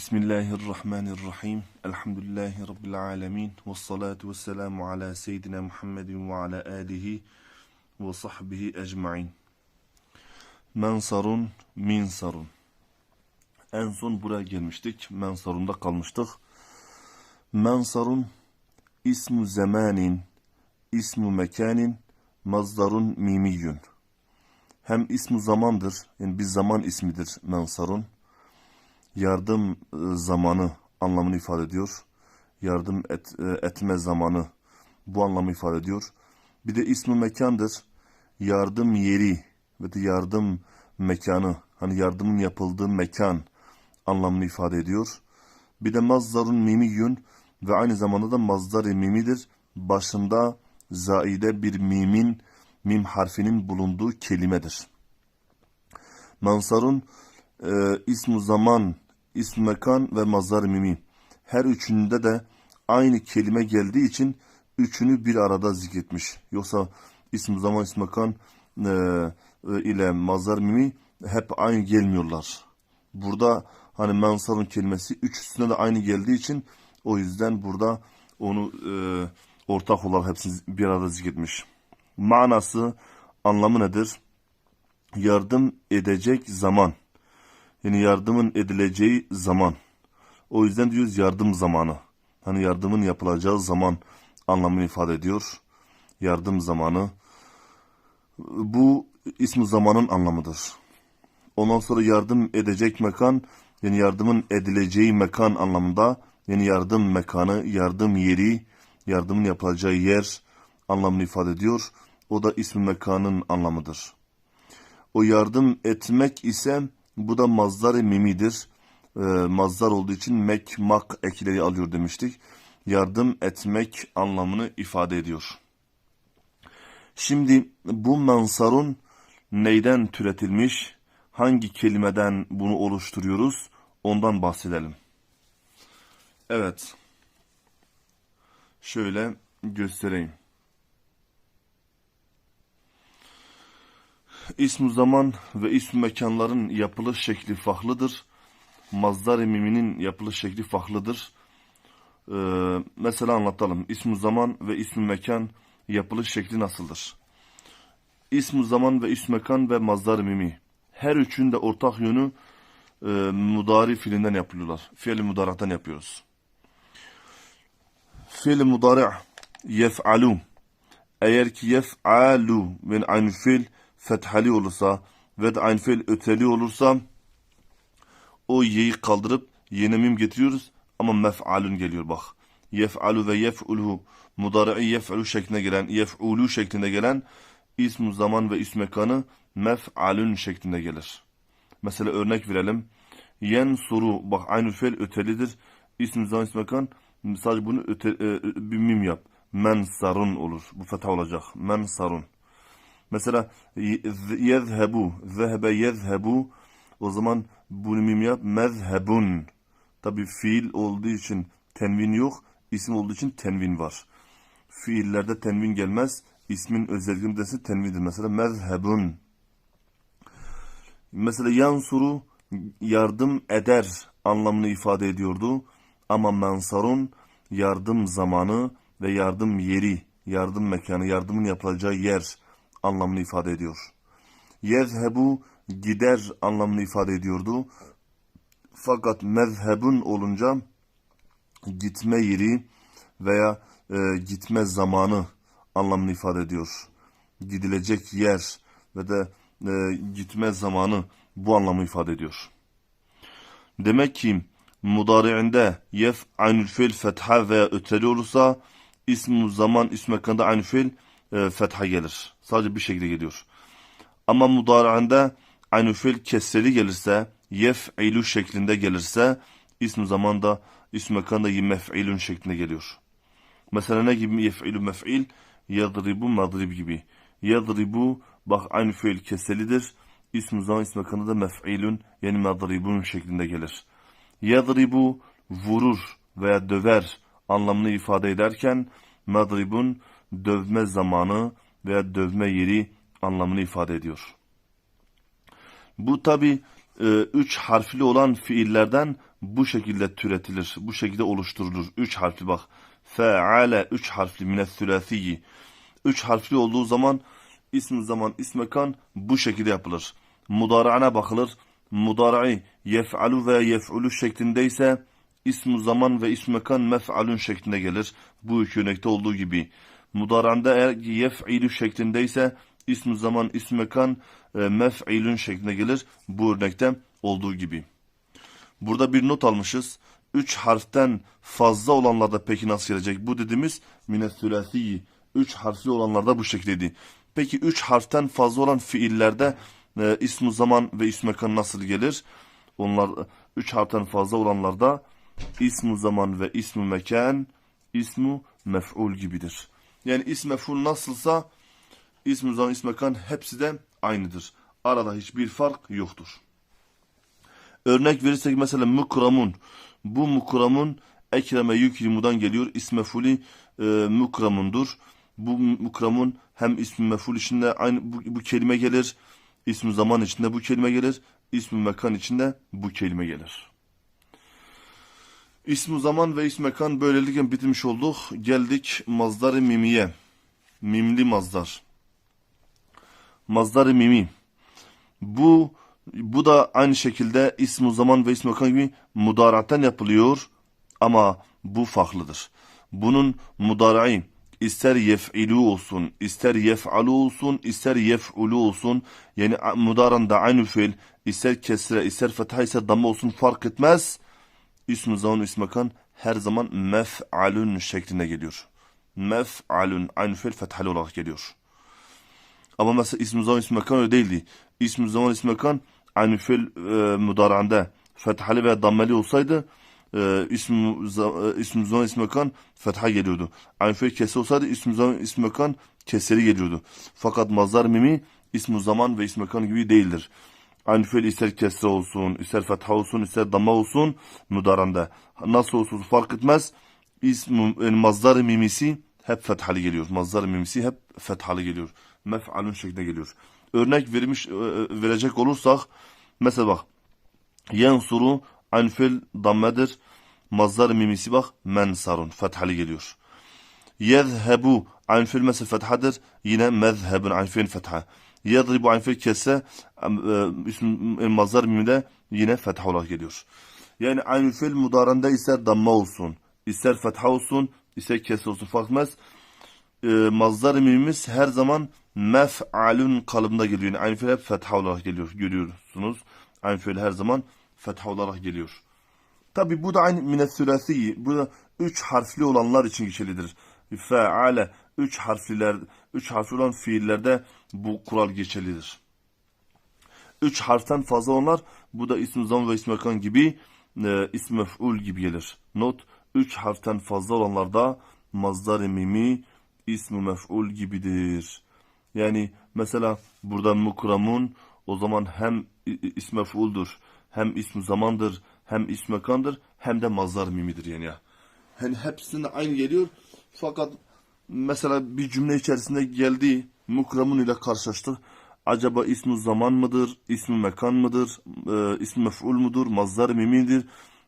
Bismillahirrahmanirrahim. Elhamdülillahi Rabbil alemin. Ve salatu ve selamu ala seyyidina Muhammedin ve ala alihi ve sahbihi ecma'in. Mensarun, minsarun. En son buraya gelmiştik. Mensarunda kalmıştık. Mensarun, ismu zamanin, ismu mekanin, mazdarun mimiyyün. Hem ismu zamandır, yani bir zaman ismidir mensarun yardım e, zamanı anlamını ifade ediyor. Yardım et, e, etme zamanı bu anlamı ifade ediyor. Bir de ismi mekandır. Yardım yeri ve de yardım mekanı, hani yardımın yapıldığı mekan anlamını ifade ediyor. Bir de mazzarun mimiyyün ve aynı zamanda da mazdar mimidir. Başında zaide bir mimin, mim harfinin bulunduğu kelimedir. Mansarun e, ismu zaman, ismu mekan ve mazhar mimi. Her üçünde de aynı kelime geldiği için üçünü bir arada zikretmiş. Yoksa ismu zaman, ismu mekan e, e, ile mazhar mimi hep aynı gelmiyorlar. Burada hani mansarun kelimesi üçüsüne de aynı geldiği için o yüzden burada onu e, ortak olarak hepsini bir arada zikretmiş. Manası, anlamı nedir? Yardım edecek zaman. Yani yardımın edileceği zaman. O yüzden diyoruz yardım zamanı. Hani yardımın yapılacağı zaman anlamını ifade ediyor. Yardım zamanı. Bu ismi zamanın anlamıdır. Ondan sonra yardım edecek mekan, yani yardımın edileceği mekan anlamında, yani yardım mekanı, yardım yeri, yardımın yapılacağı yer anlamını ifade ediyor. O da ismi mekanın anlamıdır. O yardım etmek ise bu da mazdar mimidir. E, mazdar olduğu için mek, mak ekleri alıyor demiştik. Yardım etmek anlamını ifade ediyor. Şimdi bu mansarun neyden türetilmiş, hangi kelimeden bunu oluşturuyoruz ondan bahsedelim. Evet. Şöyle göstereyim. İsm zaman ve ism mekanların yapılış şekli farklıdır. Mazdar miminin yapılış şekli farklıdır. Ee, mesela anlatalım. İsm zaman ve ism mekan yapılış şekli nasıldır? İsm zaman ve ism mekan ve mazdar mimi. Her üçünün de ortak yönü e, mudari fiilinden yapılıyorlar. Fiil mudaraktan yapıyoruz. Fiil mudari' yef'alu. Eğer ki yef'alu ve aynı fiil fethali olursa ve de aynı fiil öteli olursa o ye'yi kaldırıp yeni mim getiriyoruz ama mef'alun geliyor bak. Yef'alu ve yef'ulhu mudari'i yef'ulu şeklinde gelen yef'ulu şeklinde gelen ism zaman ve ism mekanı mef'alun şeklinde gelir. Mesela örnek verelim. Yen suru bak aynı fiil ötelidir. İsm zaman ism mekan sadece bunu öte, e, bir mim yap. Men sarun olur. Bu fetha olacak. Men sarun. Mesela yezhebu, zehebe yezhebu o zaman bunu mim yap mezhebun. Tabi fiil olduğu için tenvin yok, isim olduğu için tenvin var. Fiillerde tenvin gelmez. İsmin özelliğindesi tenvindir. Mesela mezhebun. Mesela yansuru yardım eder anlamını ifade ediyordu. Ama mensarun yardım zamanı ve yardım yeri, yardım mekanı, yardımın yapılacağı yer anlamını ifade ediyor. Yezhebu gider anlamını ifade ediyordu. Fakat mezhebun olunca gitme yeri veya e, gitme zamanı anlamını ifade ediyor. Gidilecek yer ve de e, gitme zamanı bu anlamı ifade ediyor. Demek ki mudari'inde yef aynül fiil fetha veya öteli olursa ismu zaman ism mekanda aynı fiil e, fetha gelir. Sadece bir şekilde geliyor. Ama mudara'ında aynı fiil kesreli gelirse, yef'ilu şeklinde gelirse, ism zamanda, ism mekanda mef'ilun şeklinde geliyor. Mesela ne gibi yef'ilu mef'il? Yadribu madrib gibi. Yadribu, bak aynı fiil keselidir. İsm zaman ism mekanda da mef'ilun yani madribun şeklinde gelir. Yadribu vurur veya döver anlamını ifade ederken madribun dövme zamanı veya dövme yeri anlamını ifade ediyor. Bu tabi e, üç harfli olan fiillerden bu şekilde türetilir. Bu şekilde oluşturulur. Üç harfli bak. Feale üç harfli minethülâthiyyi. Üç harfli olduğu zaman ism zaman ismekan bu şekilde yapılır. Mudara'na bakılır. Mudara'i yef'alu ve yef'ulu şeklindeyse ismu zaman ve ismu mekan mef'alun şeklinde gelir. Bu iki örnekte olduğu gibi. Mudara'nda eğer yef'ilu şeklindeyse ismu zaman ismu mekan e, mef'ilun şeklinde gelir. Bu örnekte olduğu gibi. Burada bir not almışız. Üç harften fazla olanlarda peki nasıl gelecek? Bu dediğimiz minethülâthiyyi. Üç harfli olanlarda bu şekildeydi. Peki üç harften fazla olan fiillerde e, ismu zaman ve ismu mekan nasıl gelir? Onlar üç harften fazla olanlarda ismu zaman ve ismu mekan ismu mef'ul gibidir. Yani ism mef'ul nasılsa ismu zaman ismu mekan hepsi de aynıdır. Arada hiçbir fark yoktur. Örnek verirsek mesela mukramun. Bu mukramun ekreme yükrimudan geliyor. İsmefuli e, mukramundur. Bu mukramun hem ismi meful içinde aynı bu, bu kelime gelir. İsmi zaman içinde bu kelime gelir. İsmi mekan içinde bu kelime gelir. İsmi zaman ve ismi mekan böylelikle bitirmiş olduk. Geldik mazdar-ı mimiye. Mimli mazdar. Mazdar-ı mimi. Bu bu da aynı şekilde ismu zaman ve ismu mekan gibi mudaraten yapılıyor ama bu farklıdır. Bunun mudara'i ister yef'ilu olsun, ister yef'alu olsun, ister yef'ulu olsun. Yani mudaranda aynı fiil, ister kesre, ister fetha, ister damma olsun fark etmez. İsmu zaman, ismu mekan her zaman mef'alun şeklinde geliyor. Mef'alun aynı fiil fethalı olarak geliyor. Ama mesela ismi zaman, ismi mekan öyle değildi. İsmi zaman, ismi mekan aynı fiil e, mudaranda fethalı veya dammeli olsaydı e, ismi, e, ismi zaman ismi mekan fetha geliyordu. Aynı fiil kese olsaydı ismi zaman ismi mekan keseri geliyordu. Fakat mazhar mimi ismi zaman ve ismi mekan gibi değildir. Aynı fiil ister kesre olsun, ister fetha olsun, ister damma olsun mudaranda. Nasıl olsun fark etmez. İsmi, yani mazdar mimisi hep fethalı geliyor. Mazdar mimisi hep fethalı geliyor. Mef'alun şeklinde geliyor. Örnek vermiş e, verecek olursak mesela bak yensuru aynı fiil dammedir. Mazdar mimisi bak mensarun fethalı geliyor. Yezhebu aynı fiil mesela fethadır. Yine mezhebun aynı fiil fetha. Yadribu aynı fiil kesse isim mazdar mimide yine fetha olarak geliyor. Yani aynı fiil mudaranda ister damma olsun, ister fetha olsun, ister kesse olsun fark. E, mazdar mimimiz her zaman mef'alun kalıbında geliyor. Yani aynı fiil hep fetha olarak geliyor. Görüyorsunuz. Aynı fiil her zaman fetha olarak geliyor. Tabi bu da aynı minessülasiyi. Bu da üç harfli olanlar için geçerlidir. Fe'ale üç harfliler, üç harfli olan fiillerde bu kural geçerlidir. Üç harften fazla olanlar bu da ism zaman ve ism mekan gibi e, ism mef'ul gibi gelir. Not üç harften fazla olanlarda mazdar mimi ism mef'ul gibidir. Yani mesela burada mukramun o zaman hem ism mef'uldur hem ism zamandır hem ism mekandır hem de mazdar mimidir yani ya. Yani hepsinde aynı geliyor fakat mesela bir cümle içerisinde geldi mukramun ile karşılaştık. Acaba ismi zaman mıdır, ismi mekan mıdır, e, ismi mef'ul mudur, mazdar mimidir?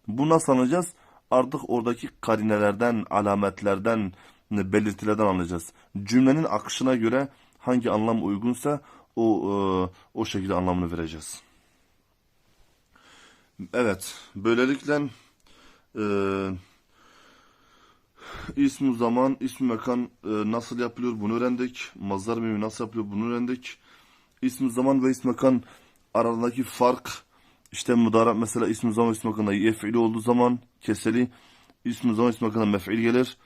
Bu nasıl anlayacağız? Artık oradaki karinelerden, alametlerden, belirtilerden anlayacağız. Cümlenin akışına göre hangi anlam uygunsa o e, o şekilde anlamını vereceğiz. Evet, böylelikle e, ismi zaman, ismi mekan e, nasıl yapılıyor bunu öğrendik. Mazdar mimi nasıl yapılıyor bunu öğrendik. İsmi zaman ve ismi mekan aralarındaki fark işte müdara mesela ismi zaman ismi mekanda yef'ili olduğu zaman keseli ismi zaman ismi mekanda mef'il gelir.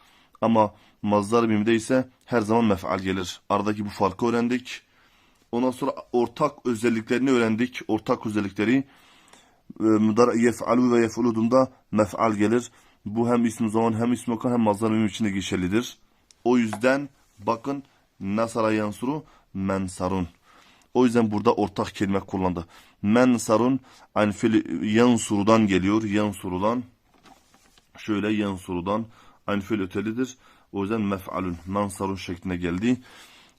Ama mazdar mimde ise her zaman mef'al gelir. Aradaki bu farkı öğrendik. Ondan sonra ortak özelliklerini öğrendik. Ortak özellikleri müdar yef'alu ve yef'uludunda mef'al gelir. Bu hem ismi zaman hem ismi mekan hem mazdar mim içinde geçerlidir. O yüzden bakın nasara yansuru mensarun. O yüzden burada ortak kelime kullandı. Mensarun aynı fiil yansurudan geliyor. Yansurudan şöyle yansurudan aynı fiil ötelidir. O yüzden mef'alun mensarun şeklinde geldi.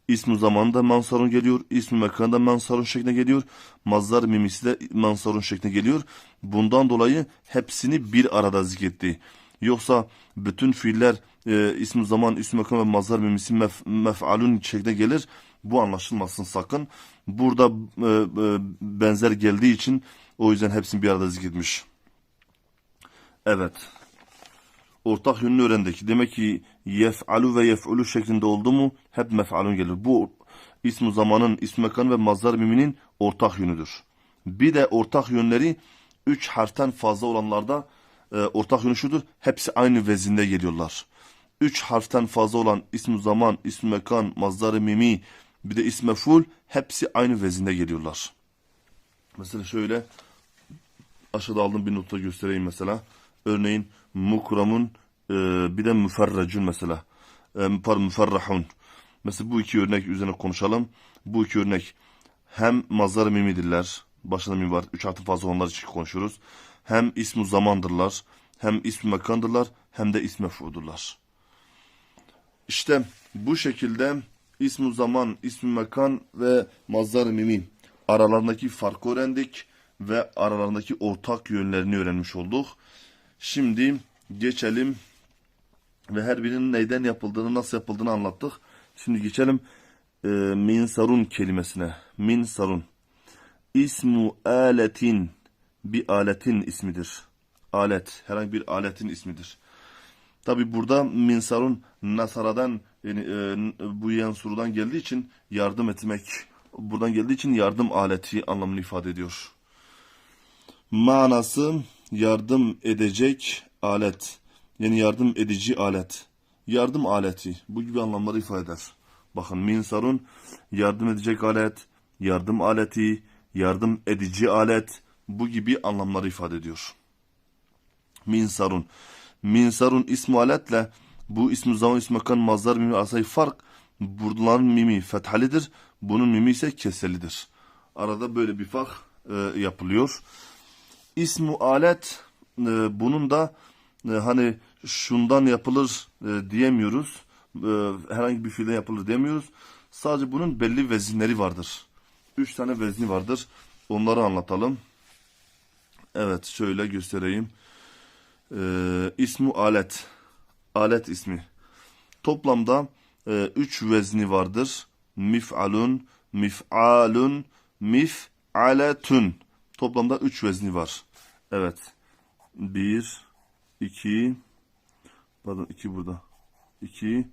İsmi zamanında mansarun geliyor. İsmi mekanda mansarun şekline geliyor. Mazdar mimisi de mansarun şekline geliyor. Bundan dolayı hepsini bir arada zikretti. Yoksa bütün fiiller e, ismi zaman, ismi mekan ve mazdar mimisi mef, mef'alun şekline gelir. Bu anlaşılmasın sakın. Burada e, e, benzer geldiği için o yüzden hepsini bir arada zikretmiş. Evet. Ortak yönünü öğrendik. Demek ki yef'alu ve yef'ulu şeklinde oldu mu hep mef'alun gelir. Bu ismi zamanın, ismi mekan ve mazdar miminin ortak yönüdür. Bir de ortak yönleri üç harften fazla olanlarda e, ortak yönü şudur. Hepsi aynı vezinde geliyorlar. Üç harften fazla olan ismi zaman, ismi mekan, mazdar mimi bir de ismi mef'ul hepsi aynı vezinde geliyorlar. Mesela şöyle aşağıda aldığım bir notta göstereyim mesela. Örneğin mukramun e, bir de müferrecun mesela. E, pardon müferrahun. Mesela bu iki örnek üzerine konuşalım. Bu iki örnek hem mazhar mimidirler. Başında mim var. Üç harfi fazla onlar için konuşuyoruz. Hem ismi zamandırlar. Hem ismi mekandırlar. Hem de ismi mef'udurlar. İşte bu şekilde ismi zaman, ismi mekan ve mazhar mimi aralarındaki farkı öğrendik ve aralarındaki ortak yönlerini öğrenmiş olduk. Şimdi geçelim ve her birinin neyden yapıldığını, nasıl yapıldığını anlattık. Şimdi geçelim e, min sarun kelimesine. Min sarun. İsmu aletin bir aletin ismidir. Alet, herhangi bir aletin ismidir. Tabi burada min sarun nasaradan yani, e, bu yansurudan geldiği için yardım etmek buradan geldiği için yardım aleti anlamını ifade ediyor. Manası yardım edecek alet. Yani yardım edici alet. Yardım aleti. Bu gibi anlamları ifade eder. Bakın minsarun yardım edecek alet, yardım aleti, yardım edici alet bu gibi anlamları ifade ediyor. Minsarun. Minsarun ismi aletle bu ismi zaman ismi makan mazdar mimi arasındaki fark buraların mimi fethalidir. Bunun mimi ise keselidir. Arada böyle bir fark e, yapılıyor. İsmu alet e, bunun da e, hani şundan yapılır e, diyemiyoruz. E, herhangi bir fiilden yapılır demiyoruz. Sadece bunun belli vezinleri vardır. Üç tane vezni vardır. Onları anlatalım. Evet şöyle göstereyim. E, ismu alet. Alet ismi. Toplamda e, üç vezni vardır. Mif'alun, mif'alun, mif'aletun. Toplamda üç vezni var. Evet. Bir, iki, pardon iki burada. İki,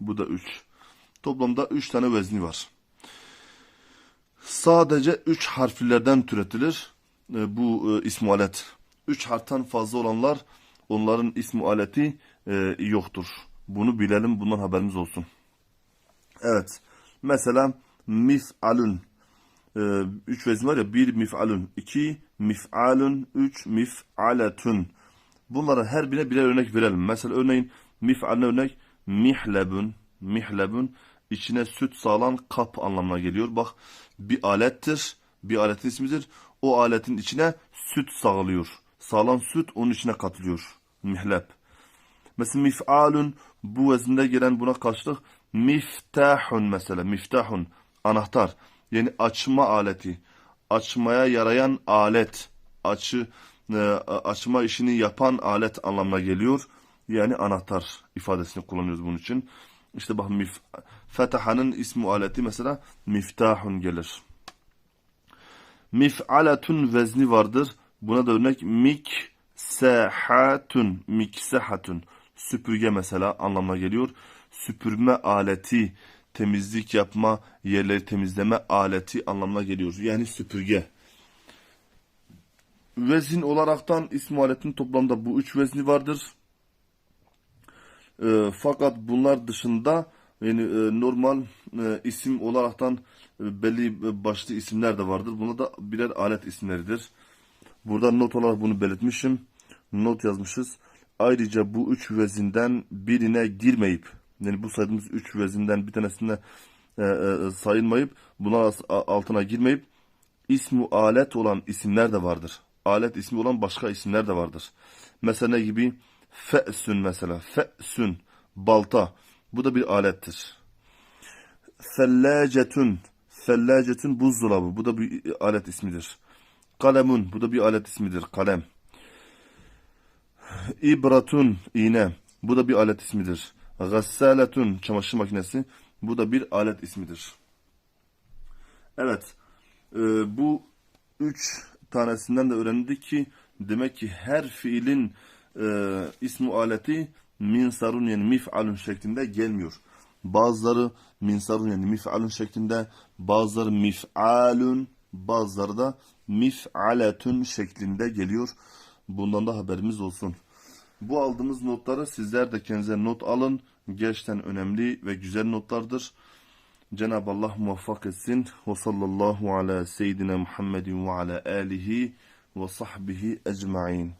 bu da üç. Toplamda üç tane vezni var. Sadece üç harflerden türetilir e, bu e, ismu alet. Üç harften fazla olanlar onların ismu aleti e, yoktur. Bunu bilelim, bundan haberimiz olsun. Evet. Mesela mif'alun. E, üç vezin var ya. Bir mif'alun. iki mif'alun. Üç mif'aletun. Bunlara her birine birer örnek verelim. Mesela örneğin mif'aline örnek mihlebun. Mihlebun. içine süt sağlan kap anlamına geliyor. Bak bir alettir. Bir aletin ismidir. O aletin içine süt sağlıyor. Sağlan süt onun içine katılıyor. Mihleb. Mesela mif'alun bu vezinde gelen buna karşılık miftahun mesela miftahun anahtar yani açma aleti açmaya yarayan alet açı e, açma işini yapan alet anlamına geliyor yani anahtar ifadesini kullanıyoruz bunun için işte bak mif fetahanın ismi aleti mesela miftahun gelir mif'aletun vezni vardır buna da örnek miksehatun miksehatun süpürge mesela anlamına geliyor. Süpürme aleti, temizlik yapma, yerleri temizleme aleti anlamına geliyor. Yani süpürge. Vezin olaraktan ismi aletin toplamda bu üç vezni vardır. E, fakat bunlar dışında yani e, normal e, isim olaraktan e, belli başlı isimler de vardır. Bunlar da birer alet isimleridir. Burada not olarak bunu belirtmişim. Not yazmışız. Ayrıca bu üç vezinden birine girmeyip, yani bu saydığımız üç vezinden bir tanesine e, e, sayılmayıp, buna altına girmeyip, ismu alet olan isimler de vardır. Alet ismi olan başka isimler de vardır. Mesela gibi? Fe'sün mesela. Fe'sün. Balta. Bu da bir alettir. Fellacetun. Fellacetun buzdolabı. Bu da bir alet ismidir. Kalemun. Bu da bir alet ismidir. Kalem. İbratun. iğne. Bu da bir alet ismidir. Gassaletun. Çamaşır makinesi. Bu da bir alet ismidir. Evet. e, bu üç tanesinden de öğrendik ki demek ki her fiilin e, ismu aleti minsarun yani mif'alun şeklinde gelmiyor. Bazıları minsarun yani mif'alun şeklinde, bazıları mif'alun, bazıları da mif'aletun şeklinde geliyor. Bundan da haberimiz olsun. Bu aldığımız notları sizler de kendinize not alın. Gerçekten önemli ve güzel notlardır. Cenab-ı Allah muvaffak etsin. Ve sallallahu ala seyyidina Muhammedin ve ala alihi ve sahbihi ecma'in.